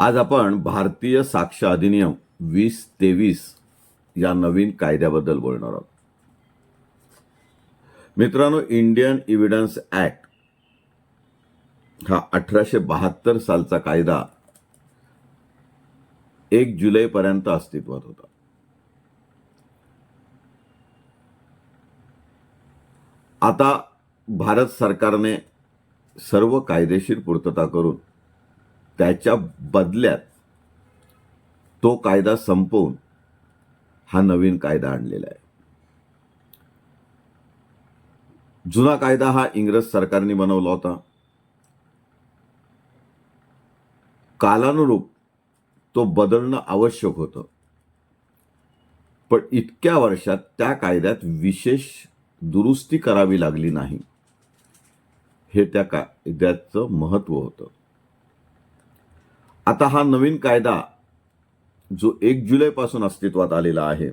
आज आपण भारतीय साक्ष अधिनियम वीस तेवीस या नवीन कायद्याबद्दल बोलणार आहोत. मित्रांनो इंडियन इव्हिडन्स ऍक्ट हा अठराशे बहात्तर सालचा कायदा एक जुलैपर्यंत अस्तित्वात होता. आता भारत सरकारने सर्व कायदेशीर पूर्तता करून त्याच्या बदल्यात तो कायदा संपवून हा नवीन कायदा आणलेला आहे. जुना कायदा हा इंग्रज सरकारने बनवला होता. कालानुरूप तो बदलणं आवश्यक होतं. पण इतक्या वर्षात त्या कायद्यात विशेष दुरुस्ती करावी लागली नाही. हे त्या कायद्याचं महत्त्व होतं. आता हा नवीन कायदा जो एक जुलैपासून अस्तित्वात आलेला आहे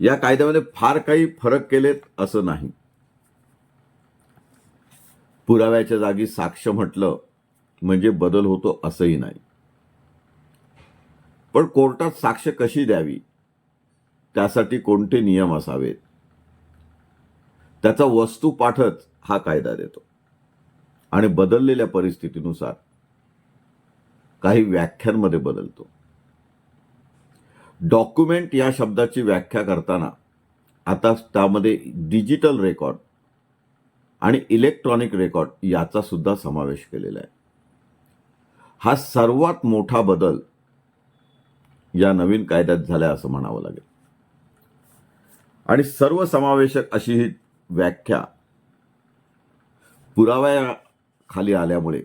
या कायद्यामध्ये फार काही फरक केलेत असं नाही. पुराव्याच्या जागी साक्ष म्हटलं म्हणजे बदल होतो असंही नाही. पण कोर्टात साक्ष कशी द्यावी? त्यासाठी कोणते नियम असावेत? त्याचा वस्तू पाठच हा कायदा देतो. आणि बदललेल्या परिस्थितीनुसार काही व्याख्यांमध्ये बदलतो. डॉक्युमेंट या शब्दाची व्याख्या करताना आता त्यामध्ये डिजिटल रेकॉर्ड आणि इलेक्ट्रॉनिक रेकॉर्ड याचा सुद्धा समावेश केलेला आहे. हा सर्वात मोठा बदल या नवीन कायद्यात झाला असं म्हणावं लागेल. आणि सर्वसमावेशक अशी ही व्याख्या पुराव्याखाली आल्यामुळे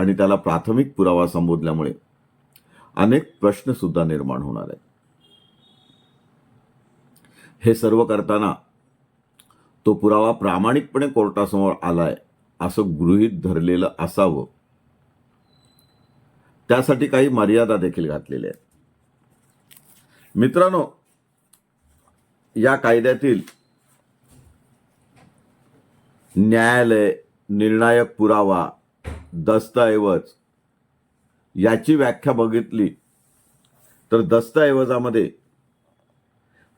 आणि त्याला प्राथमिक पुरावा संबोधल्यामुळे अनेक प्रश्न सुद्धा निर्माण होणार आहेत. हे सर्व करताना तो पुरावा प्रामाणिकपणे कोर्टासमोर आलाय असं गृहीत धरलेलं असावं. त्यासाठी काही मर्यादा देखील घातलेल्या आहेत. मित्रांनो या कायद्यातील न्यायालय निर्णायक पुरावा दस्तऐवज. याची व्याख्या बघितली तर दस्तऐवजामध्ये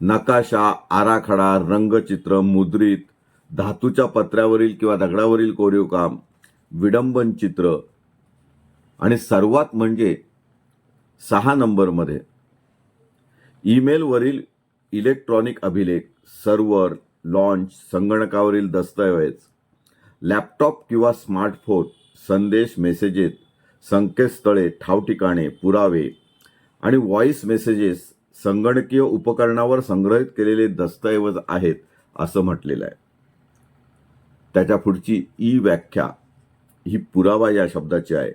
नकाशा आराखडा रंगचित्र मुद्रित धातूच्या पत्र्यावरील किंवा दगडावरील कोरीव काम विडंबन चित्र आणि सर्वात म्हणजे सहा नंबरमध्ये ईमेलवरील इलेक्ट्रॉनिक अभिलेख सर्व्हर लॉन्च संगणकावरील दस्तऐवज लॅपटॉप किंवा स्मार्टफोन संदेश मेसेजेस संकेतस्थळे ठावठिकाणे पुरावे आणि व्हॉइस मेसेजेस संगणकीय उपकरणावर संग्रहित केलेले दस्तऐवज आहेत असं म्हटलेलं आहे. त्याच्या पुढची ई व्याख्या ही पुरावा या शब्दाची आहे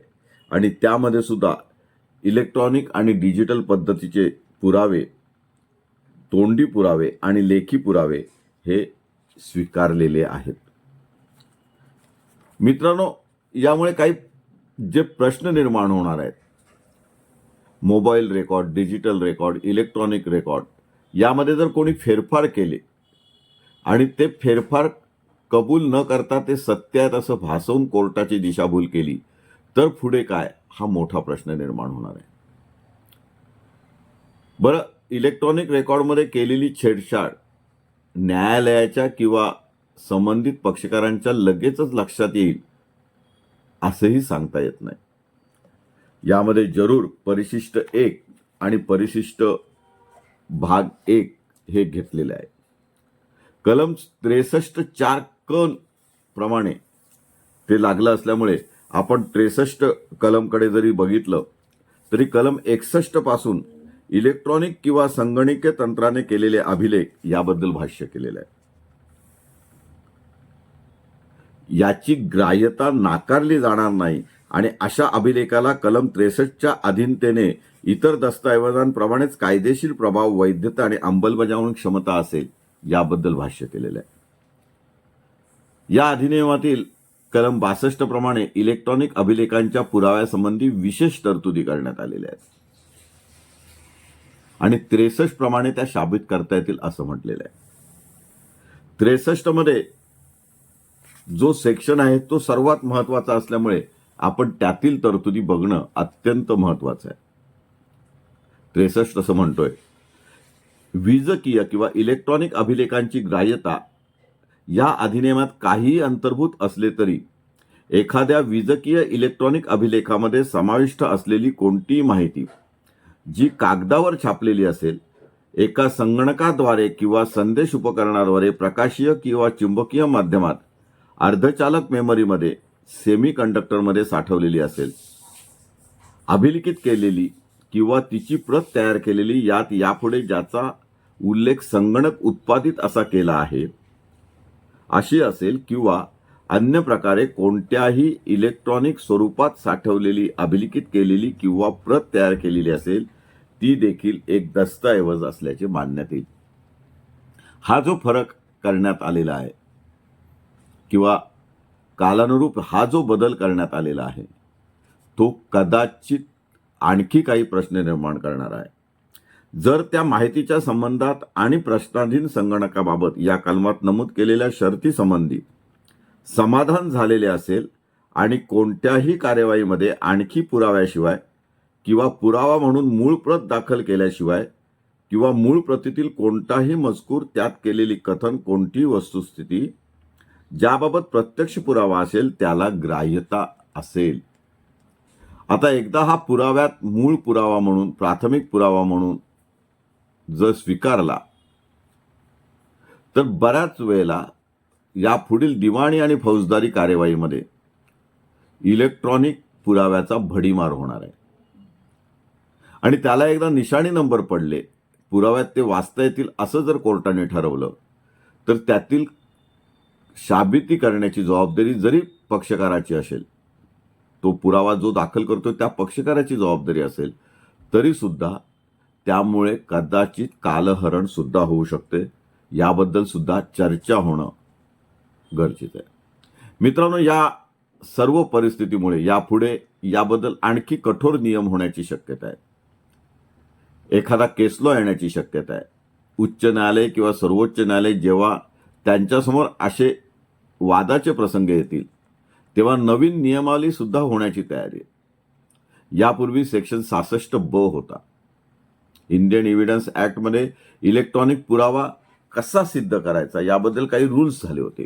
आणि त्यामध्ये सुद्धा इलेक्ट्रॉनिक आणि डिजिटल पद्धतीचे पुरावे तोंडी पुरावे आणि लेखी पुरावे हे स्वीकारलेले आहेत. मित्रांनो यामुळे काही जे प्रश्न निर्माण होणार आहेत mobile record digital record electronic record यामध्ये जर कोणी फेरफार केले आणि ते फेरफार कबूल न करता ते सत्य आहेत असं भासवून कोर्टाची दिशाभूल केली तर पुढे काय? हा मोठा प्रश्न निर्माण होणार आहे. बरं इलेक्ट्रॉनिक रेकॉर्डमध्ये केलेली छेडछाड न्यायालयाच्या किंवा संबंधित पक्षकारांच्या लगेचच लक्षात येईल. असंही सांगता येत नाही. यामध्ये जरूर परिशिष्ट एक आणि परिशिष्ट भाग एक हे घेतलेले आहे. कलम त्रेसष्ट चार कन प्रमाणे ते लागलं असल्यामुळे आपण त्रेसष्ट कलमकडे जरी बघितलं तरी कलम एकसष्टपासून इलेक्ट्रॉनिक किंवा संगणकीय तंत्राने केलेले अभिलेख याबद्दल भाष्य केलेलं आहे. याची ग्राह्यता नाकारली जाणार नाही. आणि अशा अभिलेखाला कलम त्रेसष्टच्या अधीनतेने इतर दस्तऐवजांप्रमाणेच कायदेशीर प्रभाव वैधता आणि अंमलबजावणी क्षमता असेल याबद्दल भाष्य केलेलं आहे. या अधिनियमातील कलम बासष्ट प्रमाणे इलेक्ट्रॉनिक अभिलेखांच्या पुराव्यासंबंधी विशेष तरतुदी करण्यात आलेल्या आहेत. आणि त्रेसष्ट प्रमाणे त्या शाबित करता येतील असं म्हटलेलं आहे. त्रेसष्टमध्ये जो सेक्शन आहे तो सर्वात महत्त्वाचा असल्यामुळे आपण त्यातील तरतुदी बघणं अत्यंत महत्वाचं आहे. त्रेसष्ट असं म्हणतोय. वीजकीय किंवा इलेक्ट्रॉनिक अभिलेखांची ग्राह्यता या अधिनियमात काहीही अंतर्भूत असले तरी एखाद्या वीजकीय इलेक्ट्रॉनिक अभिलेखामध्ये समाविष्ट असलेली कोणतीही माहिती जी कागदावर छापलेली असेल एका संगणकाद्वारे किंवा संदेश उपकरणाद्वारे प्रकाशीय किंवा चुंबकीय माध्यमात अर्धचालक मेमरीमध्ये सेमी कंडक्टरमध्ये साठवलेली असेल. अभिलिखित केलेली किंवा तिची प्रत तयार केलेली यात यापुढे ज्याचा उल्लेख संगणक उत्पादित असा केला आहे अशी असेल किंवा अन्य प्रकारे कोणत्याही इलेक्ट्रॉनिक स्वरूपात साठवलेली अभिलिखित केलेली किंवा प्रत तयार केलेली असेल ती देखील एक दस्तऐवज असल्याचे मानण्यात येईल. हा जो फरक करण्यात आलेला आहे किंवा कालानुरूप हा जो बदल करण्यात आलेला आहे तो कदाचित आणखी काही प्रश्न निर्माण करणार आहे. जर त्या माहितीच्या संबंधात आणि प्रश्नाधीन संगणकाबाबत या कलमात नमूद केलेल्या शर्तीसंबंधी समाधान झालेले असेल आणि कोणत्याही कार्यवाहीमध्ये आणखी पुराव्याशिवाय किंवा पुरावा म्हणून मूळ प्रत दाखल केल्याशिवाय किंवा मूळ प्रतीतील कोणताही मजकूर त्यात केलेली कथन कोणतीही वस्तुस्थिती ज्याबाबत प्रत्यक्ष पुरावा असेल त्याला ग्राह्यता असेल. आता एकदा हा पुराव्यात मूळ पुरावा म्हणून प्राथमिक पुरावा म्हणून जर स्वीकारला तर बऱ्याच वेळेला या पुढील दिवाणी आणि फौजदारी कार्यवाहीमध्ये इलेक्ट्रॉनिक पुराव्याचा भडीमार होणार आहे. आणि त्याला एकदा निशाणी नंबर पडले पुराव्यात ते वाचता येतील असं जर कोर्टाने ठरवलं तर त्यातील शाबिती करण्याची जबाबदारी जरी पक्षकाराची असेल तो पुरावा जो दाखल करतो त्या पक्षकाराची जबाबदारी असेल तरीसुद्धा त्यामुळे कदाचित कालहरणसुद्धा होऊ शकते. याबद्दलसुद्धा चर्चा होणं गरजेचं आहे. मित्रांनो या सर्व परिस्थितीमुळे यापुढे याबद्दल आणखी कठोर नियम होण्याची शक्यता आहे. एखादा केसलो येण्याची शक्यता आहे. उच्च न्यायालय किंवा सर्वोच्च न्यायालय जेव्हा त्यांच्यासमोर असे वादाचे प्रसंग येतील तेव्हा नवीन नियमावली सुद्धा होण्याची तयारी आहे. यापूर्वी सेक्शन सहासष्ट ब होता. इंडियन एव्हिडन्स ॲक्टमध्ये इलेक्ट्रॉनिक पुरावा कसा सिद्ध करायचा याबद्दल काही रूल्स झाले होते.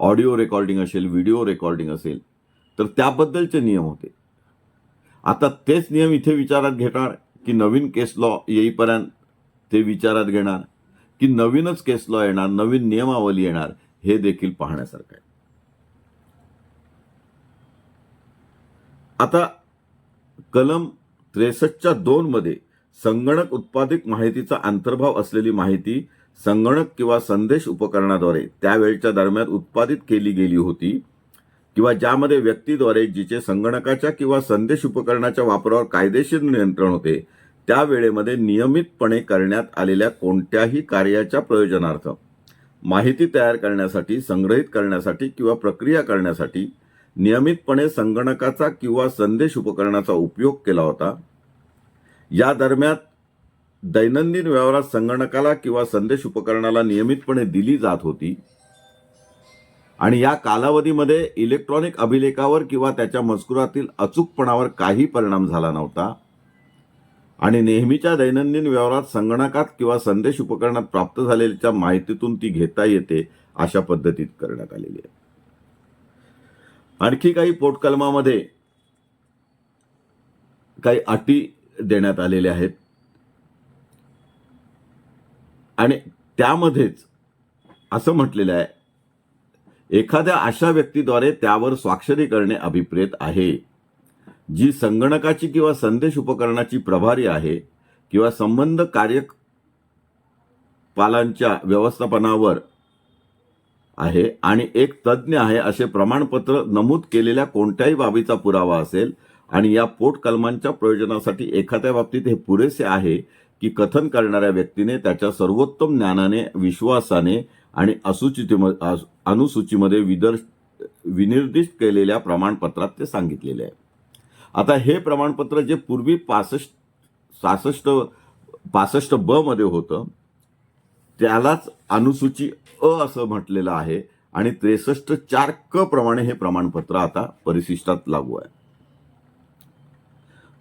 ऑडिओ रेकॉर्डिंग असेल व्हिडिओ रेकॉर्डिंग असेल तर त्याबद्दलचे नियम होते. आता तेच नियम इथे विचारात घेणार की नवीन केस लॉ येईपर्यंत ते विचारात घेणार की नवीनच केस लॉ येणार नवीन नियमावली येणार हे देखील पाहण्यासारखं आहे. आता कलम त्रेसष्टच्या दोन मध्ये संगणक उत्पादित माहितीचा अंतर्भाव असलेली माहिती संगणक किंवा संदेश उपकरणाद्वारे त्यावेळच्या दरम्यान उत्पादित केली गेली होती किंवा ज्यामध्ये व्यक्तीद्वारे जिचे संगणकाच्या किंवा संदेश उपकरणाच्या वापरावर कायदेशीर नियंत्रण होते त्या वेळेमध्ये नियमितपणे करण्यात आलेल्या कोणत्याही कार्याच्या प्रयोजनार्थ. माहिती तयार करण्यासाठी संग्रहित करण्यासाठी किंवा प्रक्रिया करण्यासाठी नियमितपणे संगणकाचा किंवा संदेश उपकरणाचा उपयोग केला होता. या दरम्यान दैनंदिन व्यवहारात संगणकाला किंवा संदेश उपकरणाला नियमितपणे दिली जात होती. आणि या कालावधीमध्ये इलेक्ट्रॉनिक अभिलेखावर किंवा त्याच्या मजकुरातील अचूकपणावर काही परिणाम झाला नव्हता. आणि नेहमीच्या दैनंदिन व्यवहारात संगणकात किंवा संदेश उपकरणात प्राप्त झालेल्या माहितीतून ती घेता येते अशा पद्धतीत करण्यात आलेली आहे. आणखी काही पोटकलमामध्ये काही अटी देण्यात आलेल्या आहेत. आणि त्यामध्येच असं म्हटलेलं आहे एखाद्या अशा व्यक्तीद्वारे त्यावर स्वाक्षरी करणे अभिप्रेत आहे. जी संगणकाची किंवा संदेश उपकरणाची प्रभारी आहे किंवा संबंध कार्यपालांच्या व्यवस्थापनावर आहे आणि एक तज्ज्ञ आहे असे प्रमाणपत्र नमूद केलेल्या कोणत्याही बाबीचा पुरावा असेल आणि या पोट कलमांच्या प्रयोजनासाठी एखाद्या बाबतीत हे पुरेसे आहे की कथन करणाऱ्या व्यक्तीने त्याच्या सर्वोत्तम ज्ञानाने विश्वासाने आणि असूचितीमध्ये अनुसूचीमध्ये विदर्श विनिर्दिष्ट केलेल्या प्रमाणपत्रात ते सांगितलेले आहे. आता हे प्रमाणपत्र जे पूर्वी पासष्ट सहासष्ट पासष्ट ब मध्ये होतं त्यालाच अनुसूची अ असं म्हटलेलं आहे आणि त्रेसष्ट चार क प्रमाणे हे प्रमाणपत्र आता परिशिष्टात लागू आहे.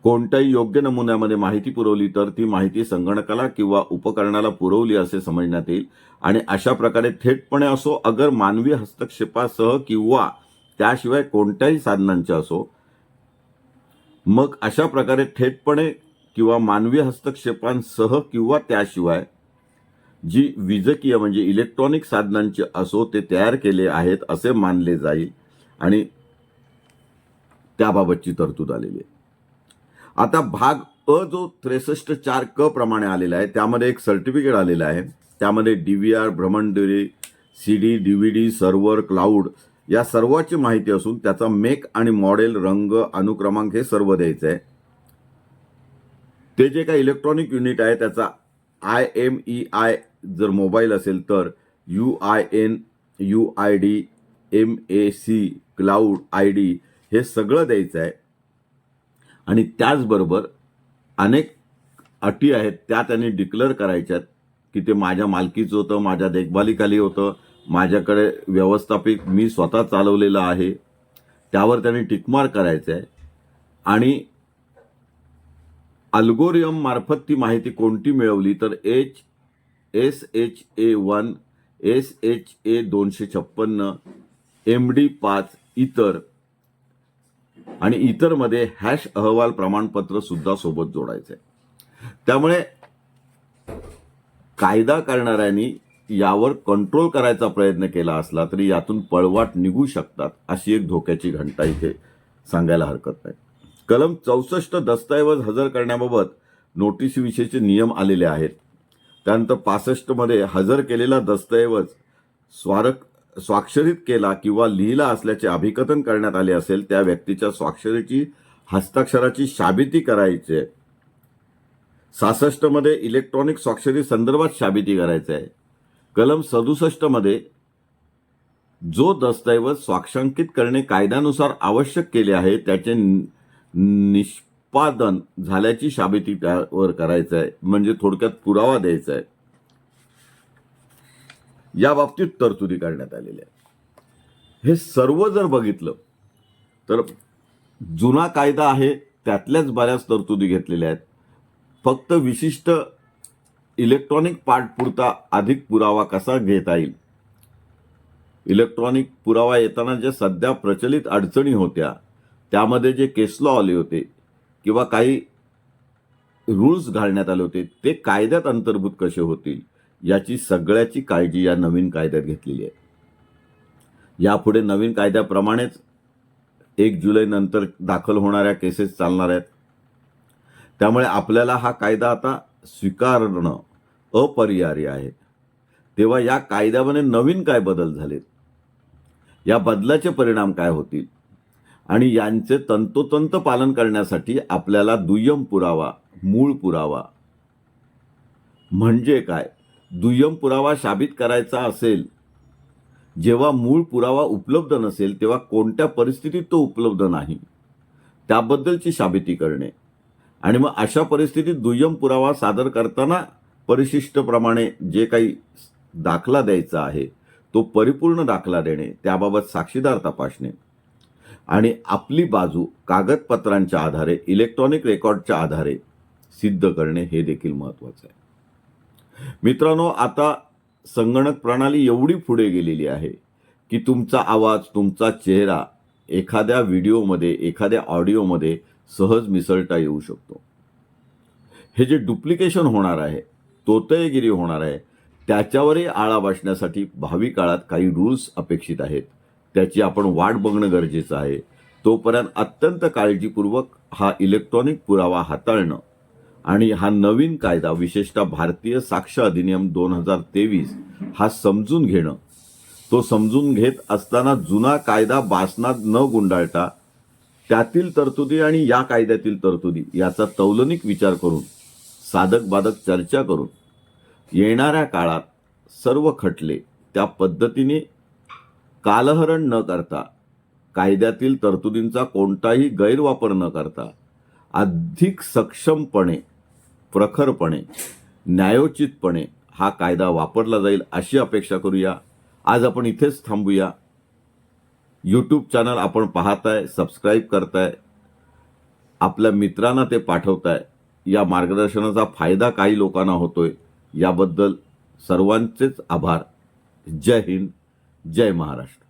कोणत्याही योग्य नमुन्यामध्ये माहिती पुरवली तर ती माहिती संगणकाला किंवा उपकरणाला पुरवली असे समजण्यात येईल आणि अशा प्रकारे थेटपणे असो अगर मानवी हस्तक्षेपासह किंवा त्याशिवाय कोणत्याही साधनांचे असो मग अशा प्रकारे थेटपणे किंवा मानवी हस्तक्षेपांसह किंवा त्याशिवाय जी विजकीय म्हणजे इलेक्ट्रॉनिक साधनांचे असो ते तयार केले आहेत असे मानले जाईल आणि त्याबाबतची तरतूद आलेली आहे. आता भाग अ जो त्रेसष्ट चार क प्रमाणे आलेला आहे त्यामध्ये एक सर्टिफिकेट आलेलं आहे. त्यामध्ये डी व्ही आर भ्रमणध्वनी C D D V D server cloud या सर्वाची माहिती असून त्याचा मेक आणि मॉडेल रंग अनुक्रमांक हे सर्व द्यायचं आहे. ते जे काही इलेक्ट्रॉनिक युनिट आहे त्याचा आय एम ई आय जर मोबाईल असेल तर U I N U I D M A C cloud I D हे सगळं द्यायचं आहे. आणि त्याचबरोबर अनेक अटी आहेत त्या त्यांनी डिक्लेअर करायच्यात की ते माझ्या मालकीचं होतं माझ्या देखभालीखाली होतं. माझ्याकडे व्यवस्थापित मी स्वतः चालवलेलं आहे. त्यावर त्यांनी टिकमार करायचं आहे आणि अल्गोरियम मार्फत ती माहिती कोणती मिळवली तर H S H A one S H A दोनशे छप्पन्न एम डी पाच इतर. आणि इतरमध्ये हॅश अहवाल प्रमाणपत्र सुद्धा सोबत जोडायचं आहे त्यामुळे कायदा करणाऱ्यांनी यावर कंट्रोल करायचा प्रयत्न केला असला तरी यातून पळवाट निघू शकतात अशी एक धोक्याची घंटा इथे सांगायला हरकत नाही. कलम चौसष्ट दस्तऐवज हजर करण्याबाबत नोटीसविषयीचे नियम आलेले आहेत. त्यानंतर पासष्टमध्ये हजर केलेला दस्तऐवज स्वारक स्वाक्षरित केला किंवा लिहिला असल्याचे अभिकथन करण्यात आले असेल त्या व्यक्तीच्या स्वाक्षरीची हस्ताक्षराची शाबिती करायची. आहे सहासष्टमध्ये इलेक्ट्रॉनिक स्वाक्षरी संदर्भात शाबिती करायचं आहे. कलम सदुसष्टमध्ये जो दस्तऐवज स्वाक्षांकित करणे कायद्यानुसार आवश्यक केले आहे त्याचे निष्पादन झाल्याची शाबिती त्यावर करायचं आहे म्हणजे थोडक्यात पुरावा द्यायचा आहे या बाबतीत तरतुदी करण्यात आलेल्या हे सर्व जर बघितलं तर जुना कायदा आहे त्यातल्याच बऱ्याच तरतुदी घेतलेल्या आहेत. फक्त विशिष्ट इलेक्ट्रॉनिक पार्ट पुरता अधिक पुरावा कसा घेता येईल? इलेक्ट्रॉनिक पुरावा येताना ज्या सध्या प्रचलित अडचणी होत्या त्यामध्ये जे केस लॉ आले होते किंवा काही रूल्स घालण्यात आले होते ते कायद्यात अंतर्भूत कसे होतील याची सगळ्याची काळजी या नवीन कायद्यात घेतलेली आहे. यापुढे नवीन कायद्याप्रमाणेच एक जुलै नंतर दाखल होणाऱ्या केसेस चालणार आहेत. त्यामुळे आपल्याला हा कायदा आता स्वीकारणं अपरिहार्य आहे. तेव्हा या कायद्यामध्ये नवीन काय बदल झालेत? या बदलाचे परिणाम काय होतील? आणि यांचे तंतोतंत पालन करण्यासाठी आपल्याला दुय्यम पुरावा मूळ पुरावा म्हणजे काय? दुय्यम पुरावा साबित करायचा असेल जेव्हा मूळ पुरावा उपलब्ध नसेल तेव्हा कोणत्या परिस्थितीत तो उपलब्ध नाही? त्याबद्दलची साबिती करणे. आणि मग अशा परिस्थितीत दुय्यम पुरावा सादर करताना परिशिष्टप्रमाणे जे काही दाखला द्यायचा आहे तो परिपूर्ण दाखला देणे त्याबाबत साक्षीदार तपासणे. आणि आपली बाजू कागदपत्रांच्या आधारे इलेक्ट्रॉनिक रेकॉर्डच्या आधारे सिद्ध करणे हे देखील महत्त्वाचं आहे. मित्रांनो आता संगणक प्रणाली एवढी पुढे गेलेली आहे की तुमचा आवाज तुमचा चेहरा एखाद्या व्हिडिओमध्ये एखाद्या ऑडिओमध्ये सहज मिसळता येऊ शकतो. हे जे डुप्लिकेशन होणार आहे तोतयगिरी होणार आहे त्याच्यावरही आळा बसण्यासाठी भावी काळात काही रूल्स अपेक्षित आहेत. त्याची आपण वाट बघणं गरजेचं आहे. तोपर्यंत अत्यंत काळजीपूर्वक हा इलेक्ट्रॉनिक पुरावा हाताळणं आणि हा नवीन कायदा विशेषतः भारतीय साक्ष अधिनियम दोन हजार तेवीस हा समजून घेणं. तो समजून घेत असताना जुना कायदा बासनात न गुंडाळता त्यातील तरतुदी आणि या कायद्यातील तरतुदी याचा तौलनिक विचार करून साधक बाधक चर्चा करून येणाऱ्या काळात सर्व खटले त्या पद्धतीने कालहरण न करता कायद्यातील तरतुदींचा कोणताही गैरवापर न करता अधिक सक्षमपणे प्रखरपणे न्यायोचितपणे हा कायदा वापरला जाईल अशी अपेक्षा करूया. आज आपण इथेच थांबूया. यूट्यूब चॅनल आपण पाहताय सबस्क्राईब करताय आपल्या मित्रांना ते पाठवताय या मार्गदर्शनाचा फायदा काही लोकांना होतोय याबद्दल सर्वांचेच आभार. जय हिंद जय महाराष्ट्र.